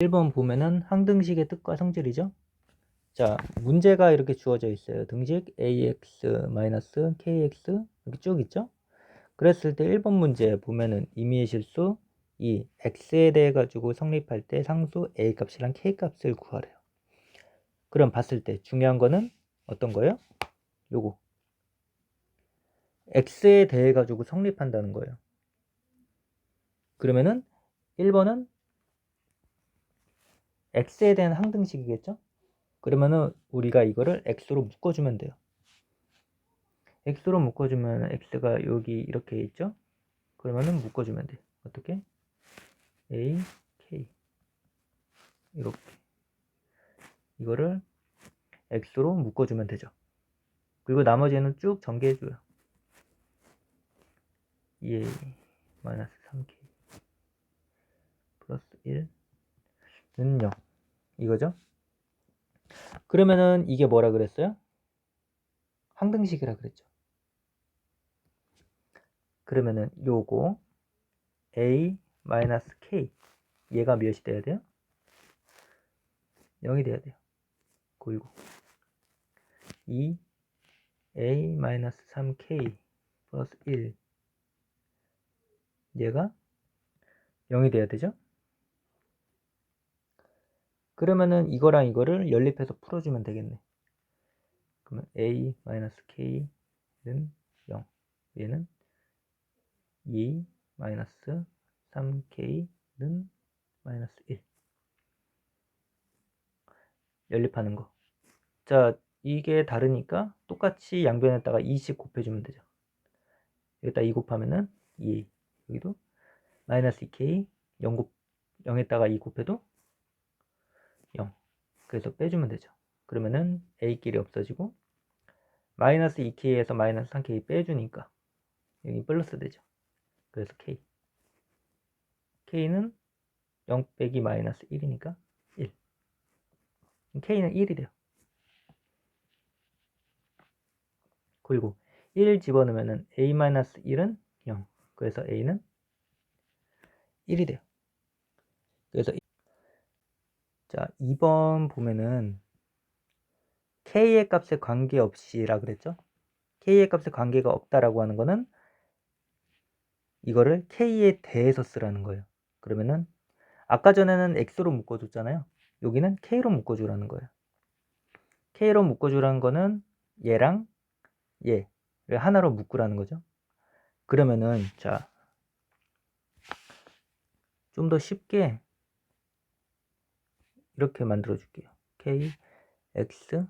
1번 보면은 항등식의 뜻과 성질이죠. 자, 문제가 이렇게 주어져 있어요. 등식 ax-kx 이렇게 쭉 있죠. 그랬을 때 1번 문제 보면은 임의의 실수 이 x에 대해 가지고 성립할 때 상수 a 값이랑 k 값을 구하래요. 그럼 봤을 때 중요한 거는 어떤 거예요? 요거 x에 대해 가지고 성립한다는 거예요. 그러면은 1번은 x에 대한 항등식이겠죠? 그러면은 우리가 이거를 x로 묶어주면 돼요. x로 묶어주면 x가 여기 이렇게 있죠? 그러면은 묶어주면 돼. 어떻게? a, k 이렇게 이거를 x로 묶어주면 되죠. 그리고 나머지는 쭉 전개해줘요. 2a 마이너스 3k 플러스 1 는0 이거죠? 그러면은 이게 뭐라 그랬어요? 항등식이라 그랬죠. 그러면은 요거 a 마이너스 k 얘가 몇이 돼야 돼요? 0이 돼야 돼요. 그리고 2 a 마이너스 3k 플러스 1 얘가 0이 돼야 되죠? 그러면은 이거랑 이거를 연립해서 풀어주면 되겠네. 그러면 a 마이너스 k는 0. 얘는 2 마이너스 3k는 마이너스 1. 연립하는 거. 자, 이게 다르니까 똑같이 양변에다가 2씩 곱해주면 되죠. 여기다 2 곱하면은 2. 여기도 마이너스 2k 0 곱, 0에다가 2 곱해도 0. 그래서 빼주면 되죠. 그러면은 a끼리 없어지고 마이너스 2k에서 마이너스 3k 빼주니까 여기 플러스 되죠. 그래서 k. k는 0 빼기 마이너스 1이니까 1. k는 1이 돼요. 그리고 1 집어넣으면 a-1은 0. 그래서 a는 1이 돼요. 그래서 자 2번 보면은 k의 값에 관계없이라 그랬죠? k의 값에 관계가 없다라고 하는 거는 이거를 k에 대해서 쓰라는 거예요. 그러면은 아까 전에는 x로 묶어줬잖아요. 여기는 k로 묶어주라는 거예요. k로 묶어주라는 거는 얘랑 얘를 하나로 묶으라는 거죠. 그러면은 자 좀 더 쉽게 이렇게 만들어 줄게요. k x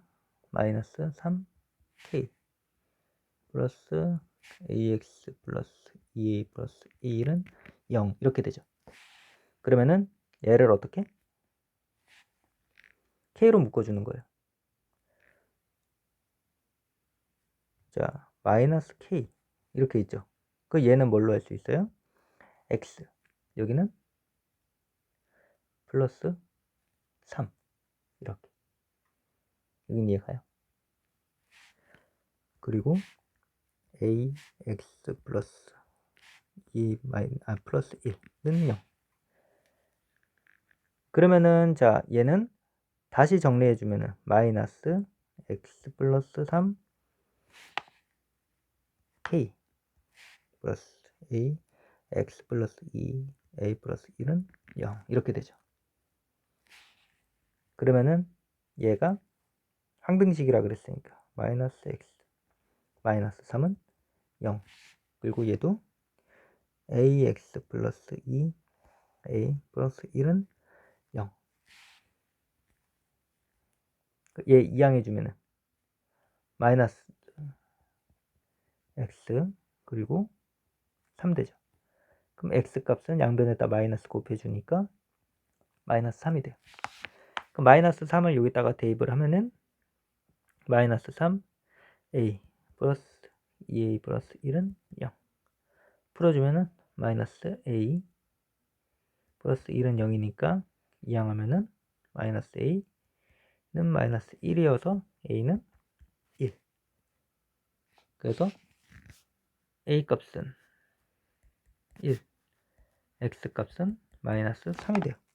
마이너스 3k 플러스 ax 플러스 2a 플러스 1은 0 이렇게 되죠. 그러면은 얘를 어떻게? k로 묶어주는 거예요. 자, 마이너스 k 이렇게 있죠. 그 얘는 뭘로 할 수 있어요? x 여기는 플러스 3 이렇게 여긴 이해가요? 그리고 a x 플러스 2 마이 아 플러스 1는 0 그러면은 자 얘는 다시 정리해 주면은 마이너스 x 플러스 3 k 플러스 a x 플러스 2 a 플러스 1은 0 이렇게 되죠. 그러면은 얘가 항등식이라 그랬으니까 마이너스 x 마이너스 3은 0 그리고 얘도 ax 플러스 2 a 플러스 1은 0. 얘 이항해주면은 마이너스 x 그리고 3 되죠. 그럼 x 값은 양변에다 마이너스 곱해주니까 마이너스 3이 돼요. 마이너스 3을 여기다가 대입을 하면은 마이너스 3 a 플러스 2a 플러스 1은 0 풀어주면은 마이너스 a 플러스 1은 0이니까 이항하면은 마이너스 a는 마이너스 1이어서 a는 1 그래서 a 값은 1 x 값은 마이너스 3이 돼요